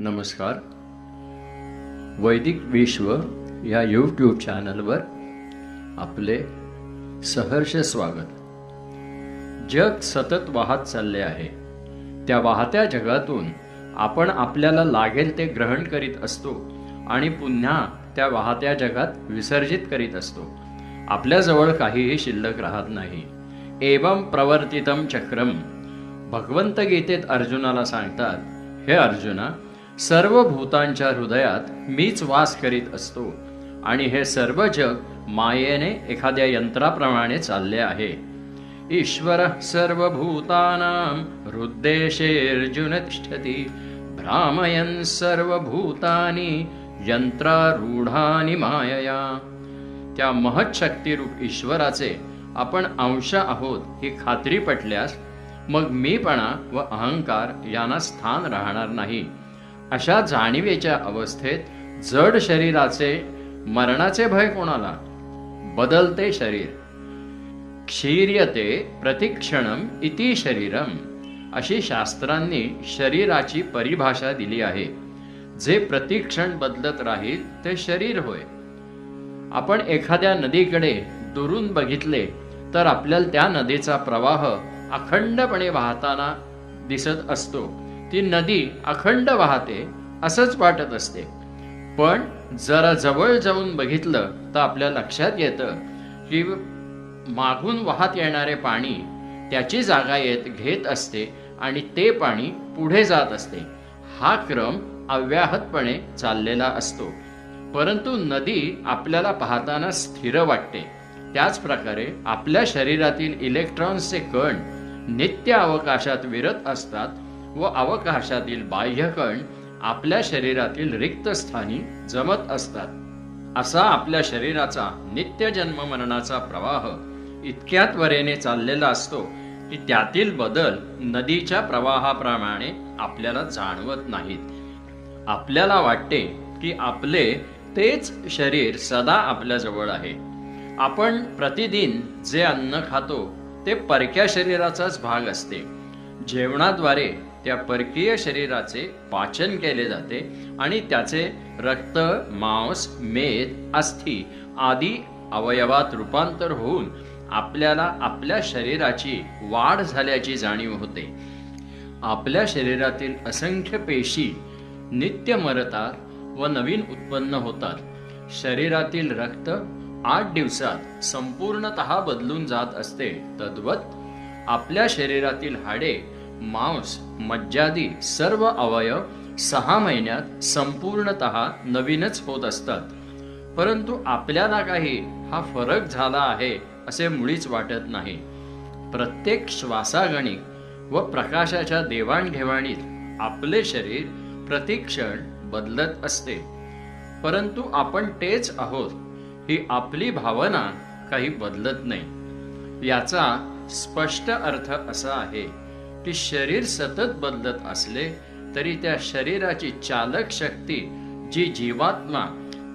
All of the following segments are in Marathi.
नमस्कार. वैदिक विश्व या यूट्यूब चॅनलवर आपले सहर्ष स्वागत. जग सतत वाहत चालले आहे. त्या वाहत्या जगातून आपण आपल्याला लागेल ते ग्रहण करीत असतो आणि पुन्हा त्या वाहत्या जगात विसर्जित करीत असतो. आपल्याजवळ काहीही शिल्लक राहत नाही. एवं प्रवर्तितम चक्रम भगवंत गीतेत अर्जुनाला सांगतात हे अर्जुना सर्व भूतांच्या हृदयात मीच वास करीत असतो. आणि हे सर्व जग मायेने एखाद्या यंत्राप्रमाणे चालले आहे. ईश्वर सर्वभूतानां हृद्देशेऽर्जुन भ्रामयन भ्रामयन् सर्वभूतानि यंत्रारूढानि मायया. त्या महत ईश्वराचे आपण अंश आहोत ही खात्री पटल्यास मग मीपणा व अहंकार यांना स्थान राहणार नाही. अशा जाणीवेच्या अवस्थेत जड शरीराचे मरणाचे भय कोणाला? बदलते शरीर. क्षीर्यते प्रतिक्षणम इति शरीरम. अशी शास्त्रांनी शरीराची परिभाषा दिली आहे. जे प्रतिक्षण बदलत राहील ते शरीर होय. आपण एखाद्या नदीकडे दुरून बघितले तर आपल्याला त्या नदीचा प्रवाह अखंडपणे वाहताना दिसत असतो. ती नदी अखंड वाहते असंच वाटत असते. पण जरा जवळ जाऊन बघितलं तर आपल्या लक्षात येतं की मागून वाहत येणारे पाणी त्याची जागा येत घेत असते आणि ते पाणी पुढे जात असते. हा क्रम अव्याहतपणे चाललेला असतो. परंतु नदी आपल्याला पाहताना स्थिर वाटते. त्याच प्रकारे आपल्या शरीरातील इलेक्ट्रॉन्सचे कण नित्य अवकाशात विरत असतात व अवकाशातील बाह्यकण आपल्या शरीरातील रिक्त स्थानी जमत असतात. असा आपल्या शरीराचा नित्य जन्म मरणाचा प्रवाह इतक्या त्वरेने चाललेला असतो की त्यातील बदल नदीच्या प्रवाहाप्रमाणे आपल्याला जाणवत नाहीत. आपल्याला वाटते की आपले तेच शरीर सदा आपल्याजवळ आहे. आपण प्रतिदिन जे अन्न खातो ते परक्या शरीराचाच भाग असते. जेवणाद्वारे त्या परकीय शरीराचे पाचन केले जाते आणि त्याचे रक्त मांस मेद अस्थि आदी अवयवात रूपांतर होऊन आपल्याला आपल्या शरीराची वाढ झाल्याची जाणीव होते. आपल्या शरीरातील असंख्य पेशी नित्य मरतात व नवीन उत्पन्न होतात. शरीरातील रक्त आठ दिवसात संपूर्णतः बदलून जात असते. तद्वत आपल्या शरीरातील हाडे मांस मज्जादी सर्व अवयव सहा महिन्यात संपूर्णतः नवीनच होत असतात. परंतु आपल्याला काही हा फरक झाला आहे असे मुळीच वाटत नाही. प्रत्येक श्वासागणिक व प्रकाशाच्या देवाणघेवाणीत आपले शरीर प्रतिक्षण बदलत असते. परंतु आपण तेच आहोत ही आपली भावना काही बदलत नाही. याचा स्पष्ट अर्थ असा आहे की शरीर सतत बदलत असले तरी त्या शरीराची चालक शक्ती जी जीवात्मा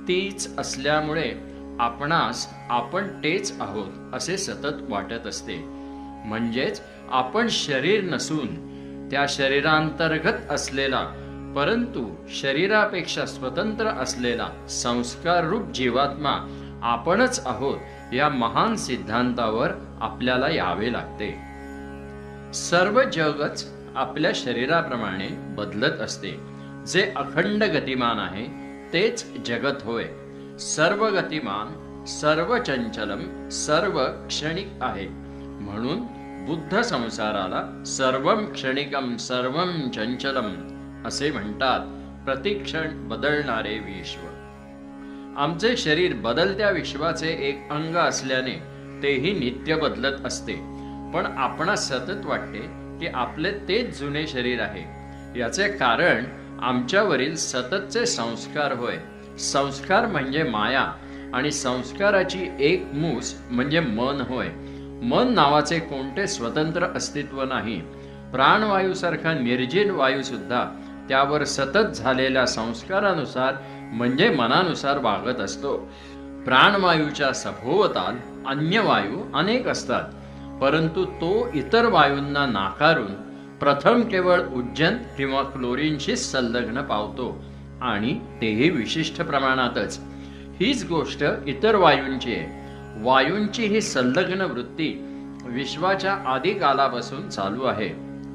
तीच असल्यामुळे आपणास आपण तेच आहोत असे सतत वाटत असते. म्हणजेच आपण शरीर नसून त्या शरीरांतर्गत असलेला परंतु शरीरापेक्षा स्वतंत्र असलेला संस्कार रूप जीवात्मा आपणच आहोत या महान सिद्धांतावर आपल्याला यावे लागते. सर्व जगच आपल्या शरीराप्रमाणे बदलत असते. जे अखंड गतिमान आहे तेच जगत होय. सर्व गतिमान सर्व चंचलम सर्व क्षणिक आहे. म्हणून बुद्ध संसाराला सर्व क्षणिकम सर्व चंचलम असे म्हणतात. प्रतिक्षण बदलणारे विश्व. आमचे शरीर बदलत्या विश्वाचे एक अंग असल्याने तेही नित्य बदलत असते. पण आपणास सतत वाटते की आपले तेच जुने शरीर आहे. याचे कारण आमच्यावरील सततचे संस्कार होय. संस्कार म्हणजे माया आणि संस्काराची एक मूस म्हणजे मन होय. मन नावाचे कोणते स्वतंत्र अस्तित्व नाही. प्राणवायूसारखा निर्जील वायू सुद्धा त्यावर सतत झालेल्या संस्कारानुसार म्हणजे मनानुसार वागत असतो. प्राणवायूच्या सभोवताल अन्य वायू अनेक असतात परंतु तो इतर वायूंना नाकारून प्रथम केवळ उज्जन किंवा क्लोरीनशी संलग्न पावतो आणि तेही विशिष्ट प्रमाणातच. हीच गोष्ट इतर वायूंची आहे. वायूंची ही संलग्न वृत्ती विश्वाच्या आदिकालापासून चालू आहे.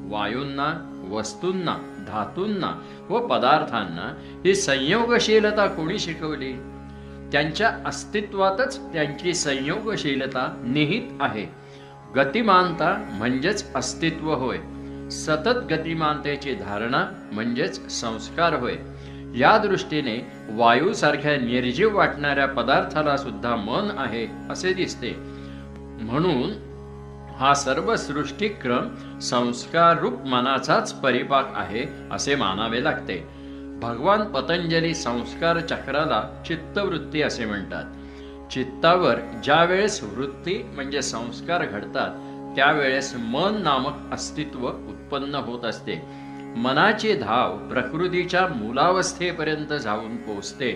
वायूंना वस्तूंना धातूंना व पदार्थांना ही संयोगशीलता कोणी शिकवली? त्यांच्या अस्तित्वातच त्यांची संयोगशीलता निहित आहे. गतिमानता म्हणजेच अस्तित्व होय. सतत गतिमानतेची धारणा म्हणजेच संस्कार होय. या दृष्टीने वायूसारख्या निर्जीव वाटणाऱ्या पदार्थाला सुद्धा मन आहे असे दिसते. म्हणून हा सर्व सृष्टिक्रम संस्कार रूप मनाचाच परिपाक आहे असे मानावे लागते. भगवान पतंजली संस्कार चक्राला चित्तवृत्ती असे म्हणतात. चित्तावर ज्या वेळेस वृत्ती म्हणजे संस्कार घडतात त्यावेळेस मन नामक अस्तित्व उत्पन्न होत असते. मनाची धाव प्रकृतीच्या मूलावस्थेपर्यंत जाऊन पोचते.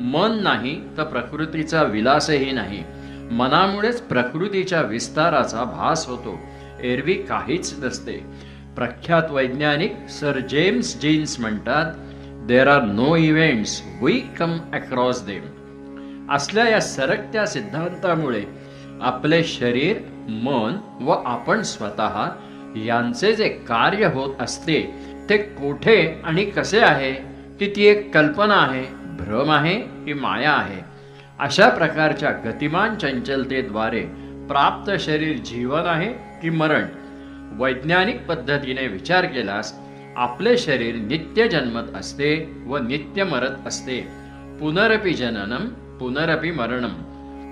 मन नाही तर प्रकृतीचा विलासही नाही. मनामुळेच प्रकृतीच्या विस्ताराचा भास होतो. एरवी काहीच नसते. प्रख्यात वैज्ञानिक सर जेम्स जीन्स म्हणतात there are no events we come across them असल्या या सरकत्या सिद्धांतामुळे आपले शरीर मन व आपण स्वतः यांचे जे कार्य होत असते ते कोठे आणि कसे आहे की ती एक कल्पना आहे भ्रम आहे की माया आहे. अशा प्रकारच्या गतिमान चंचलतेद्वारे प्राप्त शरीर जीवन आहे की मरण? वैज्ञानिक पद्धतीने विचार केल्यास आपले शरीर नित्य जन्मत असते व नित्य मरत असते. पुनरपि जननम पुनरपि मरणम.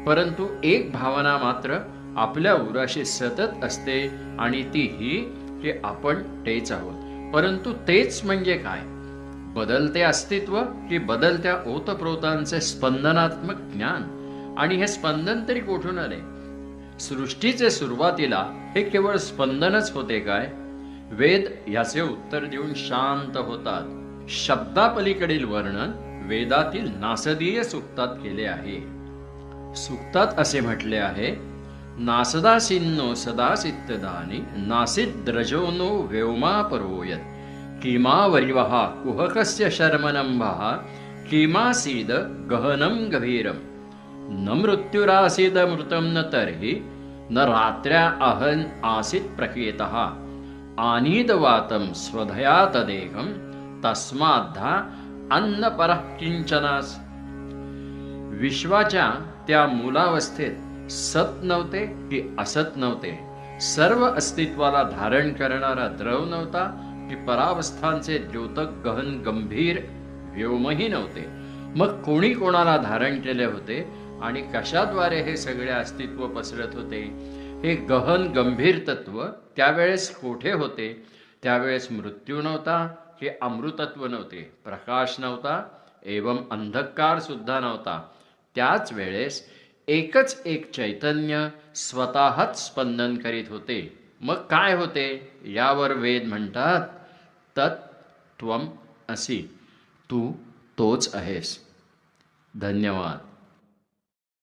परंतु एक भावना मात्र आपल्या उराशी सतत असते आणि ती ही की आपण तेच आहोत. परंतु तेच म्हणजे काय? बदलते अस्तित्व की बदलत्या ओतप्रोतांचे स्पंदनात्मक ज्ञान. आणि हे स्पंदन तरी कोठून आले? सृष्टीचे सुरुवातीला हे केवळ स्पंदनच होते काय? वेद याचे उत्तर देऊन शांत होतात. शब्दापलीकडील वर्णन वेदातील नासदीय सुक्तात केले आहे. सुक्तात असे म्हटले आहे नासदासिन्नो सदासित्तदानी नासिद्रजोनो व्योमापरोयत. किमावरिवः कुहकस्य शर्मनम्भः किमासीद गहनं गभीरं। न मृत्युरासीद मृतं न तर्हि न रात्र्या अहन् आसीत् प्रकेतः आनीदवातं स्वधया तदेकं तस्माद्धा अन्नपरः किंचनास विश्वाच्या त्या मूलावस्थेत सत नव्हते की असत नव्हते। सर्व अस्तित्वाला धारण करणारा द्रव नव्हता की परावस्थांचे द्योतक गहन गंभीर व्योमही नव्हते. मग कोणी कोणाला धारण केले होते? आणि कशाद्वारे हे सगळे अस्तित्व पसरत होते? हे गहन गंभीर तत्व त्यावेळेस कोठे होते? त्यावेळेस मृत्यू नव्हता हे अमृतत्व नव्हते? प्रकाश नव्हता एवं अंधकार सुद्धा नव्हता. त्याच वेळेस एकच एक चैतन्य स्वतःच स्पंदन करीत होते. मग काय होते? यावर वेद म्हणतात तत् त्वम असी। तू तोच आहेस। धन्यवाद।